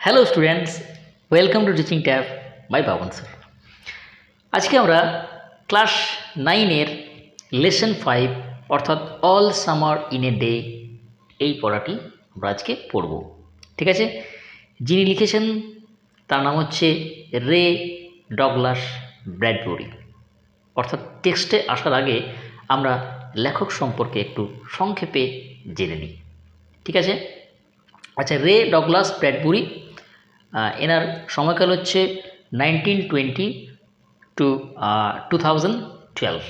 Hello students welcome to teaching tab by Pavan sir আজকে আমরা class নাইনের lesson five অর্থাৎ all summer in a day এই পড়াটি আমরা আজকে পড়ব। ঠিক আছে? যিনি লিখেছেন, তার নাম হচ্ছে রে ডগলাস ব্র্যাডবরি অর্থাৎ টেক্সটে আসার আগে আমরা লেখক সম্পর্কে একটু সংক্ষেপে জেনে নিই। ঠিক আছে? আচ্ছা রে ডগলাস ব্র্যাডবুরি এনার সময়কাল হচ্ছে nineteen twenty to two thousand twelve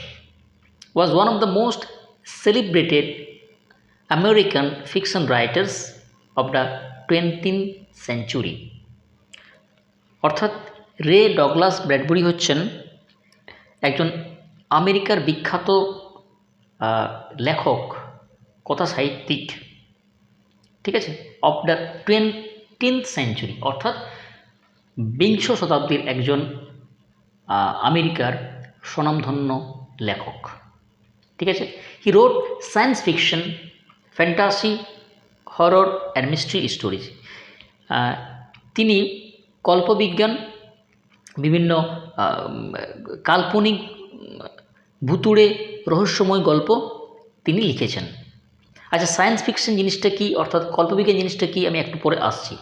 was one of the most celebrated American fiction writers of the twentieth century অর্থাৎ রে ডগলাস ব্র্যাডবুরি হচ্ছেন একজন আমেরিকার বিখ্যাত লেখক, কথা সাহিত্যিক, ঠিক আছে অফ দ্য টোয়েন্টিন্থ সেঞ্চুরি অর্থাৎ বিংশ শতাব্দীর একজন আমেরিকার স্বনামধন্য লেখক। ঠিক আছে? He wrote science fiction fantasy horror and mystery stories তিনি কল্পবিজ্ঞান, বিভিন্ন কাল্পনিক, ভুতুড়ে রহস্যময় গল্প তিনি লিখেছেন। আচ্ছা সায়েন্স ফিকশন জিনিসটা কি? অর্থাৎ কল্পবিজ্ঞান জিনিসটা কি? আমি একটু পরে আসছি।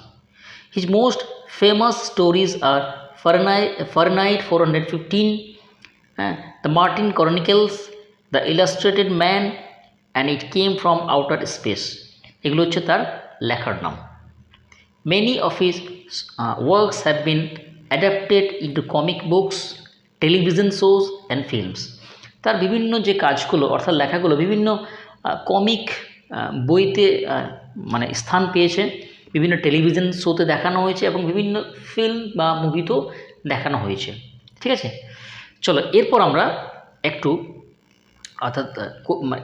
His most famous stories are Fahrenheit Fahrenheit four hundred fifteen হ্যাঁ the Martian chronicles the illustrated man and it came from outer space এগুলো হচ্ছে তার লেখার নাম। Of his uh, works have been adapted into comic books, television shows and films. তার বিভিন্ন যে কাজগুলো অর্থাৎ লেখাগুলো বিভিন্ন কমিক বইতে মানে স্থান পেয়েছে। বিভিন্ন টেলিভিশন শোতে দেখানো হয়েছে এবং বিভিন্ন ফিল্ম বা মুভিতেও দেখানো হয়েছে। ঠিক আছে? চলো, এরপর আমরা একটু অর্থাৎ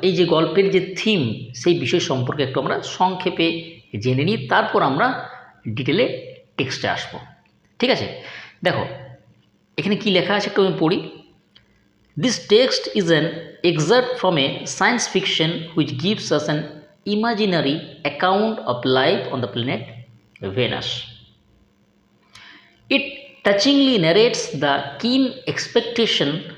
এই যে গল্পের যে থিম সেই বিষয় সম্পর্কে একটু আমরা সংক্ষেপে জেনে নিই। তারপর আমরা ডিটেলে টেক্সটে আসব। ঠিক আছে? দেখো, এখানে কি লেখা আছে একটু আমি পড়ি। This text is an exact from a science fiction which gives us an imaginary account of life on the planet Venus. It touchingly narrates the keen expectation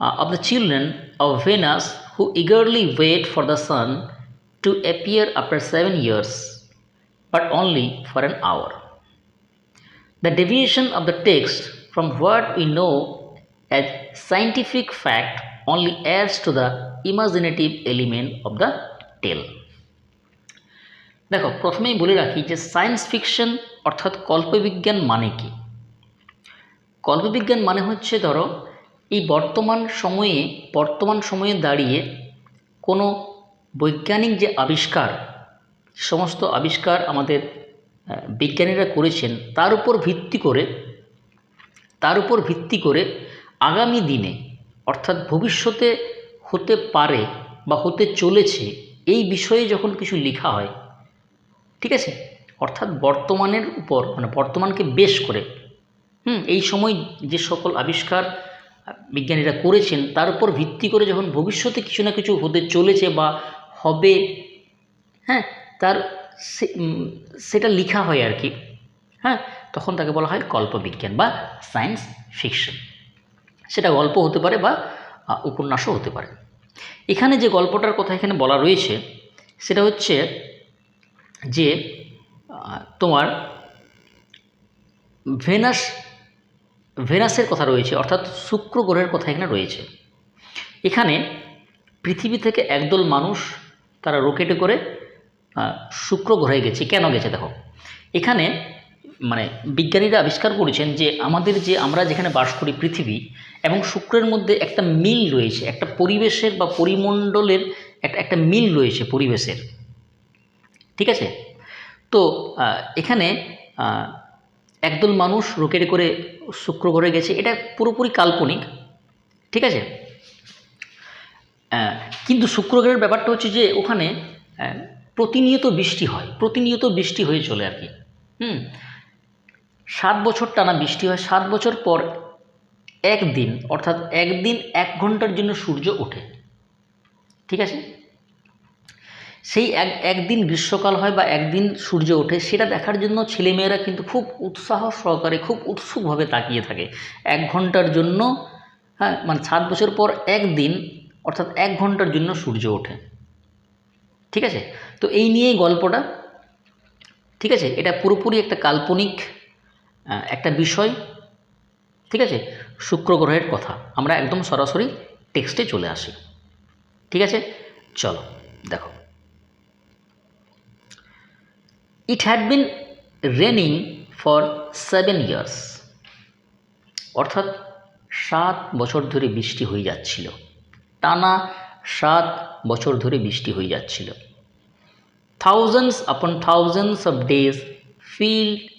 uh, of the children of Venus who eagerly wait for the sun to appear after seven years, but only for an hour. The deviation of the text from what we know as scientific fact only adds to the imaginative element of the tale. দেখো, প্রথমেই বলে রাখি যে science fiction অর্থাৎ কল্পবিজ্ঞান মানে কি কল্পবিজ্ঞান মানে হচ্ছে ধরো, এই বর্তমান সময়ে বর্তমান সময়ে দাঁড়িয়ে কোনো বৈজ্ঞানিক যে আবিষ্কার, সমস্ত আবিষ্কার আমাদের বিজ্ঞানীরা করেছেন, তার উপর ভিত্তি করে, তার উপর ভিত্তি করে আগামী দিনে, অর্থাৎ ভবিষ্যতে হতে পারে বা হতে চলেছে এই বিষয়ে যখন কিছু লেখা হয়, ঠিক আছে? অর্থাৎ বর্তমানের উপর মানে বর্তমানকে বেশ করে, হুম, এই সময় যে সকল আবিষ্কার বিজ্ঞানীরা করেছেন, তার উপর ভিত্তি করে যখন ভবিষ্যতে কিছু না কিছু হতে চলেছে বা হবে হ্যাঁ তার সেটা লেখা হয় আর কি হ্যাঁ তখন তাকে বলা হয় কল্পবিজ্ঞান বা সায়েন্স ফিকশন। সেটা গল্প হতে পারে বা উপন্যাসও হতে পারে। এখানে যে গল্পটার কথা এখানে বলা রয়েছে, সেটা হচ্ছে যে তোমার ভেনাস, ভেনাসের কথা রয়েছে, অর্থাৎ শুক্র গ্রহের কথা এখানে রয়েছে। এখানে পৃথিবী থেকে একদল মানুষ তারা রকেটে করে শুক্র গ্রহে গেছে। কেন গেছে দেখো, এখানে মানে বিজ্ঞানীরা আবিষ্কার করেছেন যে আমাদের যে আমরা যেখানে বাস করি পৃথিবী এবং শুক্রের মধ্যে একটা মিল রয়েছে, একটা পরিবেশের বা পরিমণ্ডলের একটা একটা মিল রয়েছে পরিবেশের। ঠিক আছে? তো এখানে একদল মানুষ রকেটে করে শুক্র গ্রহে গেছে, এটা পুরোপুরি কাল্পনিক। ঠিক আছে? কিন্তু শুক্র গ্রহের ব্যাপারটা হচ্ছে যে ওখানে প্রতিনিয়ত বৃষ্টি হয়, প্রতিনিয়ত বৃষ্টি হয়ে চলে আর কি। হুম? সাত বছর টানা বৃষ্টি হয়, সাত বছর পর একদিন, অর্থাৎ একদিন এক ঘণ্টার জন্য সূর্য ওঠে। ঠিক আছে? সেই এক, একদিন গ্রীষ্মকাল হয় বা একদিন সূর্য ওঠে, সেটা দেখার জন্য ছেলেমেয়েরা কিন্তু খুব উৎসাহ সহকারে, খুব উৎসুকভাবে তাকিয়ে থাকে। এক ঘণ্টার জন্য হ্যাঁ মানে সাত বছর পর একদিন, অর্থাৎ এক ঘণ্টার জন্য সূর্য ওঠে। ঠিক আছে? তো এই নিয়েই গল্পটা। ঠিক আছে? এটা পুরোপুরি একটা কাল্পনিক একটা বিষয়, ঠিক আছে? শুক্র গ্রহের কথা। আমরা একদম সরাসরি টেক্সটে চলে আসি। ঠিক আছে? চলো, দেখো। It had been raining for seven years অর্থাৎ সাত বছর ধরে বৃষ্টি হয়ে যাচ্ছিল। টানা সাত বছর ধরে বৃষ্টি হয়ে যাচ্ছিল। Thousands upon thousands of days fill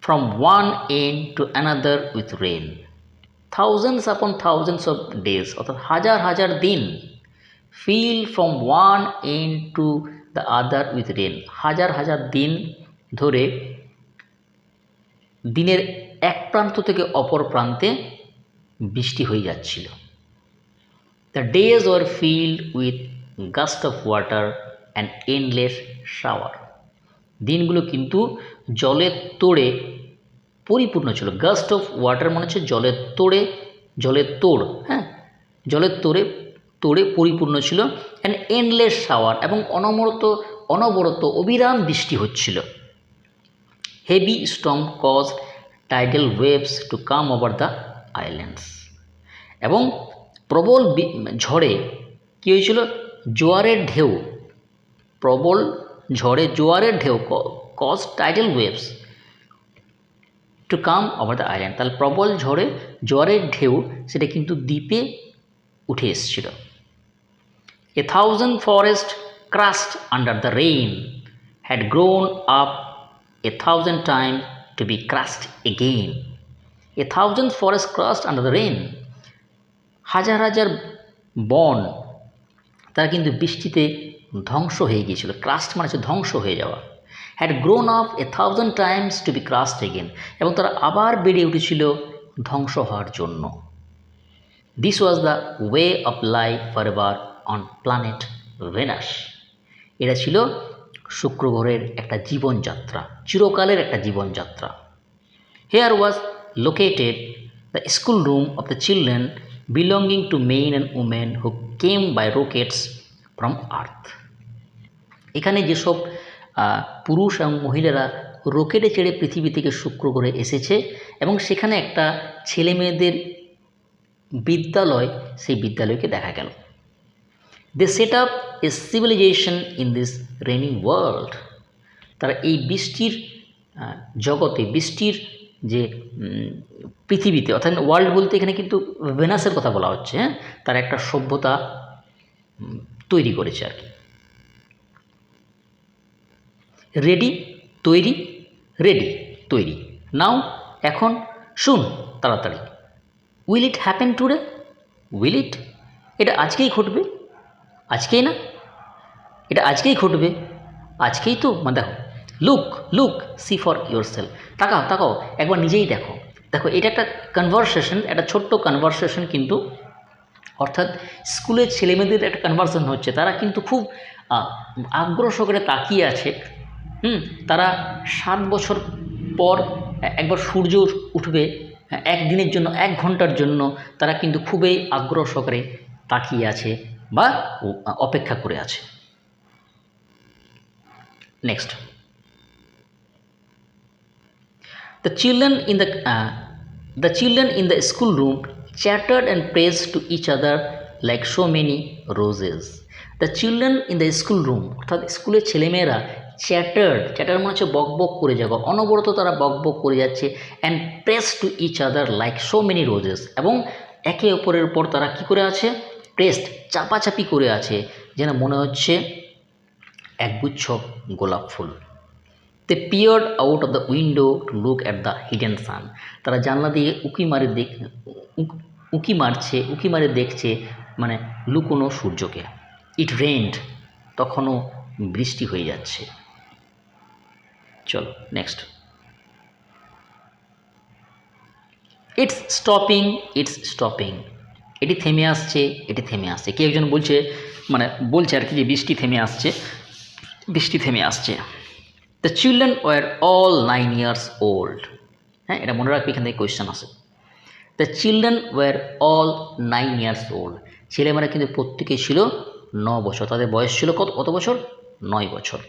from one end to another with rain. Thousands upon thousands of days, অর্থাৎ হাজার হাজার দিন fill from one end to the other with rain হাজার হাজার দিন ধরে দিনের এক প্রান্ত থেকে অপর প্রান্তে বৃষ্টি হয়ে যাচ্ছিল। The days were filled with gust of water and endless shower দিনগুলো কিন্তু জলের তোড়ে পরিপূর্ণ ছিল। গাস্ট অফ ওয়াটার মনে হচ্ছে জলের তোড়ে, জলের তোড় হ্যাঁ? জলের তোড়ে তোড়ে পরিপূর্ণ ছিল। অ্যান্ড এন্ডলেস শাওয়ার এবং অনবরত অনবরত অবিরাম বৃষ্টি হচ্ছিল। Heavy storm cause tidal waves to come over the islands এবং প্রবল ঝড়ে কী হয়েছিল? জোয়ারের ঢেউ, প্রবল ঝড়ে জোয়ারের ঢেউ cause tidal waves to come over the island তাহলে প্রবল ঝড়ে জোয়ারের ঢেউ, সেটা কিন্তু দ্বীপে উঠে এসেছিল। A thousand forest crushed under the rain had grown up a thousand time to be crushed again a thousand forest crushed under the rain হাজার হাজার বন, তারা কিন্তু বৃষ্টিতে ধ্বংস হয়ে গিয়েছিল ক্রাস্ট মানে হচ্ছে ধ্বংস হয়ে যাওয়া। Had grown up a thousand times to be crushed again এবং তারা আবার বেড়ে উঠেছিল ধ্বংস হওয়ার জন্য। This was the way of life for ever on planet Venus এটা ছিল শুক্র গ্রহের একটা জীবনযাত্রা, চিরকালের একটা জীবনযাত্রা। Here was located the school room of the children belonging to men and women who came by rockets from Earth এখানে যেসব পুরুষ এবং মহিলারা রকেটে চেড়ে পৃথিবী থেকে শুক্র করে এসেছে এবং সেখানে একটা ছেলে মেয়েদের বিদ্যালয়, সেই বিদ্যালয়কে দেখা গেল। They set up a civilization in this raining world তারা এই বৃষ্টির জগতে, বৃষ্টির যে পৃথিবীতে, অর্থাৎ ওয়ার্ল্ড বলতে এখানে কিন্তু ভেনাসের কথা বলা হচ্ছে হ্যাঁ? তারা একটা সভ্যতা তৈরি করেছে আর কি। রেডি, তৈরি রেডি, তৈরি। নাও, এখন শুন তাড়াতাড়ি। Will it happen today? Will it? এটা আজকেই ঘটবে? আজকেই না? এটা আজকেই ঘটবে? আজকেই তো? মানে দেখো look look see for your self তাকাও তাকাও, একবার নিজেই দেখো। দেখো, এটা একটা কনভারসেশন একটা ছোট্ট কনভারসেশন কিন্তু, অর্থাৎ স্কুলের ছেলেমেয়েদের একটা কনভারসেশন হচ্ছে। তারা কিন্তু খুব আগ্রহ সহকারে তাকিয়ে আছে। হুম, তারা সাত বছর পর একবার সূর্য উঠবে, একদিনের জন্য, এক ঘণ্টার জন্য তারা কিন্তু খুবই আগ্রহ সহকারে তাকিয়ে আছে বা অপেক্ষা করে আছে। Next the children in the the children in the school room chattered and press to each other like so many roses the children in the school room অর্থাৎ স্কুলের ছেলেমেয়েরা চ্যাটার্ড চ্যাটার মানে হচ্ছে বক বক করে যাওয়া। অনবরত তারা বক বক করে যাচ্ছে and press to each other like so many roses এবং একে অপরের উপর তারা কি করে আছে? প্রেসড চাপাচাপি করে আছে। যেন মনে হচ্ছে একগুচ্ছ গোলাপ ফুল। They peered out of the window to look at the hidden sun তারা জানলা দিয়ে উকি মারে দেখ উকি মারছে, উকি মারে দেখছে মানে লুকোনো সূর্যকে। ইট রেন্ড তখনও বৃষ্টি হয়ে যাচ্ছে। চলো next it's stopping it's stopping এটি থেমে আসছে, এটি থেমে আসছে। কেউ একজন বলছে মানে বলছে আর কি যে বৃষ্টি থেমে আসছে, বৃষ্টি থেমে আসছে। The children were all nine years old হ্যাঁ এটা মনে রাখবে, এখান থেকে কোয়েশ্চেন আসে। The children were all nine years old ছেলেমেয়েরা কিন্তু প্রত্যেকেই ছিল ন বছর। তাদের বয়স ছিল কত কত বছর? নয় বছর।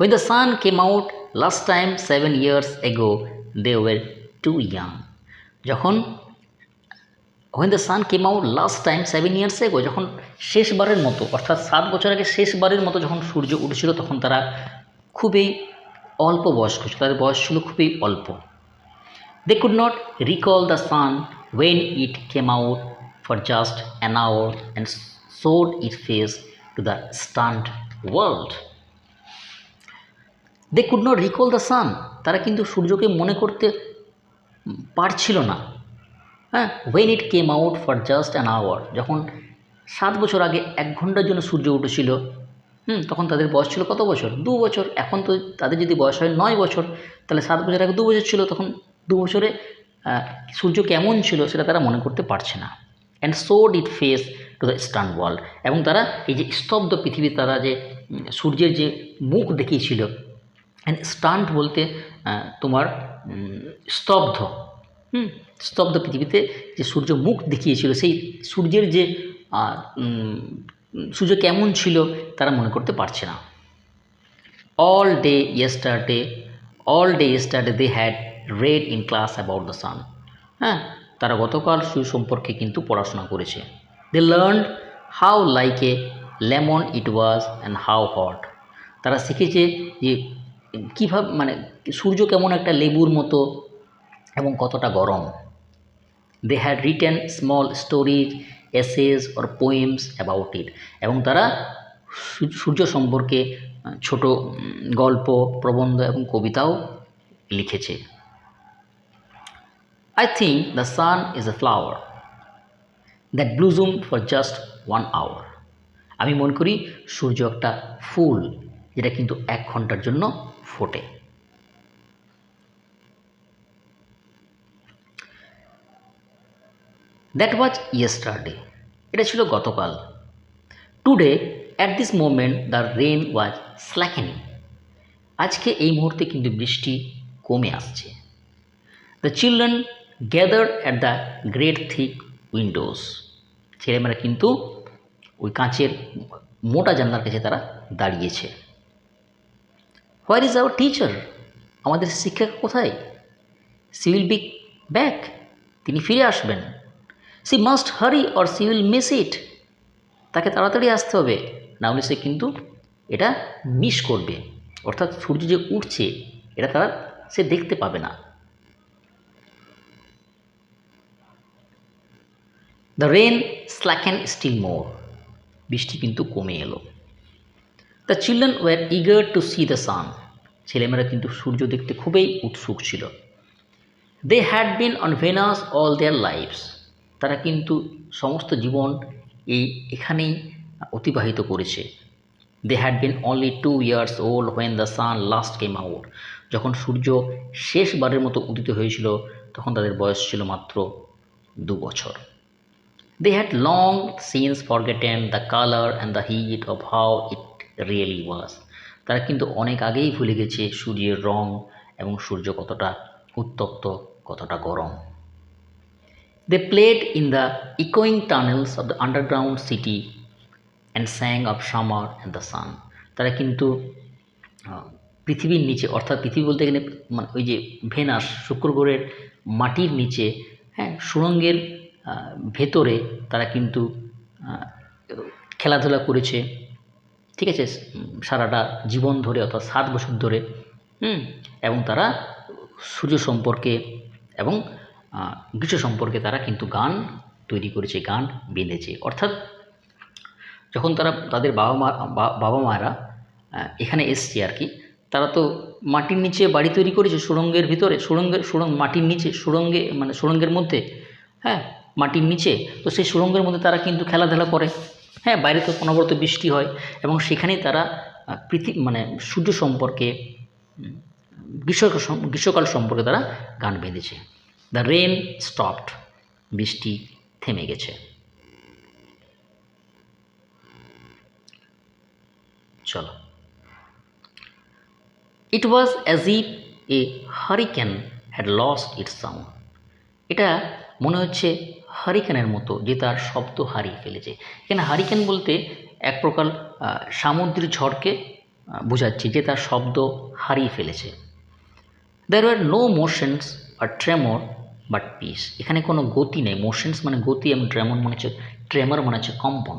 When the sun came out last time seven years ago, they were too young. যখন when the sun came out last time seven years ago যখন শেষবারের মতো অর্থাৎ সাত বছর আগে শেষবারের মতো যখন সূর্য উঠেছিল তখন তারা খুবই অল্প বয়স্ক ছিল। তাদের বয়স ছিল খুবই অল্প। They could not recall the sun when it came out for just an hour and showed it face to the stunned world they could not recall the sun তারা কিন্তু সূর্যকে মনে করতে পারছিল না। হ্যাঁ when it came out for just an hour যখন সাত বছর আগে এক ঘণ্টার জন্য সূর্য উঠেছিল, হুম, তখন তাদের বয়স ছিল কত বছর? দু বছর। এখন তো তাদের যদি বয়স হয় নয় বছর, তাহলে সাত বছর আগে দু বছর ছিল, তখন দু বছরে সূর্য কেমন ছিল সেটা তারা মনে করতে পারছে না। And showed it face to the stunned world এবং তারা এই যে স্তব্ধ পৃথিবী, তারা যে সূর্যের যে মুখ দেখিয়েছিল অ্যান্ড স্টান্ট বলতে তোমার স্তব্ধ। হুম, স্তব্ধ পৃথিবীতে যে সূর্য মুখ দেখিয়েছিল, সেই সূর্যের যে সূর্য কেমন ছিল, তারা মনে করতে পারছে না। All day yesterday all day yesterday they had read in class about the sun হ্যাঁ তারা গতকাল সূর্য সম্পর্কে কিন্তু পড়াশোনা করেছে। They learn how like a lemon it was and how hot তারা শিখেছে যে কীভাবে মানে সূর্য কেমন একটা লেবুর মতো এবং কতটা গরম। They had written small stories essays or poems about it এবং তারা সূর্য সম্পর্কে ছোট গল্প, প্রবন্ধ এবং কবিতাও লিখেছে। I think the sun is a flower that blooms for just one hour আমি মনে করি সূর্য একটা ফুল যেটা কিন্তু এক ঘণ্টার জন্য ফোটে। দ্যাট ওয়াজ ইয়েস্টারডে এটা ছিল গতকাল। Today at this moment the rain was slackening আজকে এই মুহূর্তে কিন্তু বৃষ্টি কমে আসছে। The children gather at the great thick windows ছেলেমেয়েরা কিন্তু ওই কাঁচের মোটা জানলার কাছে তারা দাঁড়িয়েছে। হোয়ার ইজ আওয়ার টিচার আমাদের শিক্ষক কোথায়? সি উইল বি ব্যাক তিনি ফিরে আসবেন। She must hurry or she will miss it তাকে তাড়াতাড়ি আসতে হবে। না হলে সে কিন্তু এটা মিস করবে। অর্থাৎ সূর্য যে উঠছে এটা তারা সে দেখতে পাবে না। The rain slack slacken still more বৃষ্টি কিন্তু কমে এলো। The children were eager to see the sun ছেলেমেয়েরা কিন্তু সূর্য দেখতে খুবই উৎসুক ছিল। They had been on Venus all their lives তারা কিন্তু সমস্ত জীবন এই এখানেই অতিবাহিত করেছে। They had been only two years old when the sun last came out যখন সূর্য শেষবারের মতো উদিত হয়েছিল, তখন তাদের বয়স ছিল মাত্র দু বছর। They had long since forgotten the colour and the heat of how it really was তারা কিন্তু অনেক আগেই ভুলে গেছে সূর্যের রং এবং সূর্য কতটা উত্তপ্ত কতটা গরম। They played in the ইকোয়িং tunnels of the underground city and sang of summer and the sun তারা কিন্তু পৃথিবীর নিচে অর্থাৎ পৃথিবী বলতে গেলে মানে ওই যে ভেনাস শুক্র গ্রহের মাটির নিচে হ্যাঁ সুড়ঙ্গের আহ, ভেতরে তারা কিন্তু খেলাধুলা করেছে। ঠিক আছে? সারাটা জীবন ধরে অর্থাৎ সাত বছর ধরে হুম? এবং তারা সূর্য সম্পর্কে এবং গ্রীষ্ম সম্পর্কে তারা কিন্তু গান তৈরি করেছে গান বেঁধেছে। অর্থাৎ যখন তারা তাদের বাবা মা বাবা আহ, এখানে এসছে আর কি তারা তো মাটির নিচে বাড়ি তৈরি করেছে সুড়ঙ্গের ভিতরে সুড়ঙ্গের সুড়ঙ্গ মাটির নিচে সুড়ঙ্গে মানে সুড়ঙ্গের মধ্যে হ্যাঁ? মাটির নিচে তো সেই সুড়ঙ্গের মধ্যে তারা কিন্তু খেলাধুলা করে। হ্যাঁ বাইরে তো অনবরত বৃষ্টি হয় এবং সেখানেই তারা পৃথিবী মানে সূর্য সম্পর্কে গ্রীষ্ম গ্রীষ্মকাল সম্পর্কে তারা গান বেঁধেছে। দ্য রেন স্টপড বৃষ্টি থেমে গেছে। চলো। It was as if a hurricane had lost its sound এটা মনে হচ্ছে হারিকেনের মতো যে তার শব্দ হারিয়ে ফেলেছে। এখানে হারিকেন বলতে এক প্রকার সামুদ্রিক ঝড়কে বোঝাচ্ছে যে তার শব্দ হারিয়ে ফেলেছে। There are no motions or tremor but peace এখানে কোনো গতি নেই। মোশনস মানে গতি এবং ট্রেমর মানে হচ্ছে ট্রেমর মানে হচ্ছে কম্পন।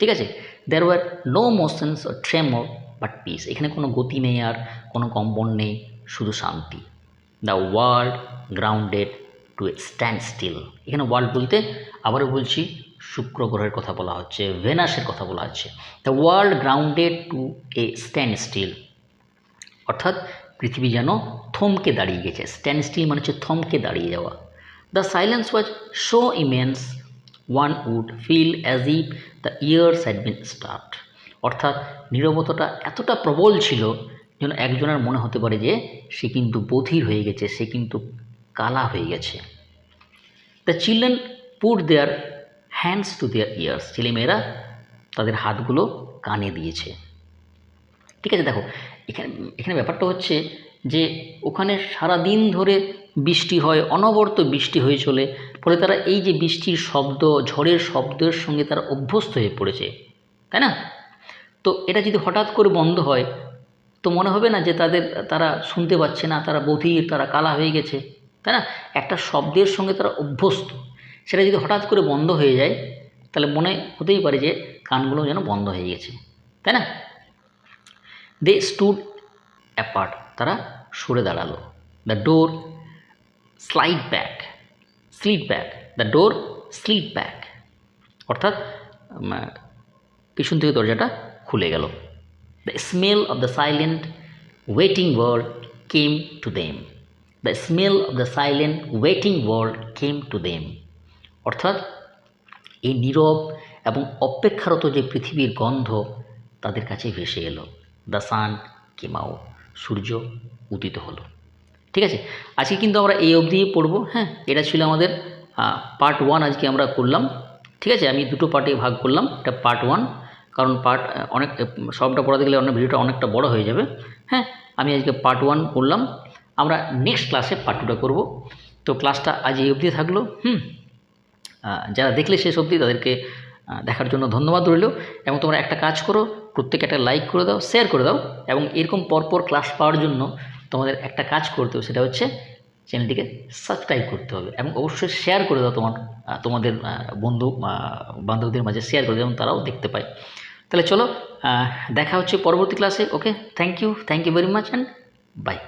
ঠিক আছে? There were no motions or tremor but peace এখানে কোনো গতি নেই আর কোনো কম্পন নেই, শুধু শান্তি। The world grounded to stand still এখানে ওয়ার্ল্ড বলতে আবারও বলছি শুক্র গ্রহের কথা বলা হচ্ছে ভেনাসের কথা বলা হচ্ছে। The world grounded to a stand still অর্থাৎ পৃথিবী যেন থমকে দাঁড়িয়ে গেছে। স্ট্যান্ড স্টিল মানে হচ্ছে থমকে দাঁড়িয়ে যাওয়া। The silence was so immense one would feel as if the ears had been start অর্থাৎ নীরবতাটা এতটা প্রবল ছিল যেন একজনের মনে হতে পারে যে সে কিন্তু বধির হয়ে গেছে, সে কিন্তু কালা হয়ে গেছে। The children put their hands to their ears ছেলেমেয়েরা তাদের হাতগুলো কানে দিয়েছে। ঠিক আছে, দেখো, এখানে এখানে ব্যাপারটা হচ্ছে যে ওখানে সারা দিন ধরে বৃষ্টি হয়, অনবরত বৃষ্টি হয়ে চলে, ফলে তারা এই যে বৃষ্টির শব্দ, ঝড়ের শব্দের সঙ্গে তারা অভ্যস্ত হয়ে পড়েছে, তাই না? তো এটা যদি হঠাৎ করে বন্ধ হয়, তো মনে হবে না যে তাদের, তারা শুনতে পাচ্ছে না, তারা বধির, তারা কালা হয়ে গেছে। তাই না? একটা শব্দের সঙ্গে তারা অভ্যস্ত। সেটা যদি হঠাৎ করে বন্ধ হয়ে যায়, তাহলে মনে হতেই পারে যে কানগুলো যেন বন্ধ হয়ে গেছে। তাই না? দে স্টুড অ্যাপার্ট তারা সরে দাঁড়াল। The door slide back slit back the door slit back অর্থাৎ পিছন থেকে দরজাটা খুলে গেল। The smell of the silent waiting world came to them the smell of the silent waiting world came to them অর্থাৎ, এই নীরব এবং অপেক্ষারত যে পৃথিবীর গন্ধ, তাদের কাছে ভেসে এলো। দ্য সান কেমাও সূর্য উদিত হলো। ঠিক আছে? আজকে কিন্তু আমরা এই অবধি পড়ব। হ্যাঁ এটা ছিল আমাদের পার্ট ওয়ান আজকে আমরা করলাম। ঠিক আছে? আমি দুটো পার্টে ভাগ করলাম। এটা পার্ট ওয়ান কারণ পার্ট অনেক, সবটা পড়াতে গেলে অনেক ভিডিওটা অনেকটা বড় হয়ে যাবে। হ্যাঁ আমি আজকে পার্ট ওয়ান করলাম আমরা নেক্সট ক্লাসে পার্ট টুটা করব। তো ক্লাসটা আজ এই অবধি থাকল। হুম? যারা দেখলে শেষ অবধি তাদেরকে দেখার জন্য ধন্যবাদ রইল। এবং তোমরা একটা কাজ করো প্রত্যেকে একটা লাইক করে দাও শেয়ার করে দাও। এবং এরকম পরপর ক্লাস পাওয়ার জন্য তোমাদের একটা কাজ করতে হবে, সেটা হচ্ছে চ্যানেলটিকে সাবস্ক্রাইব করতে হবে। এবং অবশ্যই শেয়ার করে দাও তোমার তোমাদের বন্ধু বান্ধবদের মাঝে শেয়ার করে এবং তারাও দেখতে পায়। তাহলে চলো দেখা হচ্ছে পরবর্তী ক্লাসে okay thank you thank you very much and bye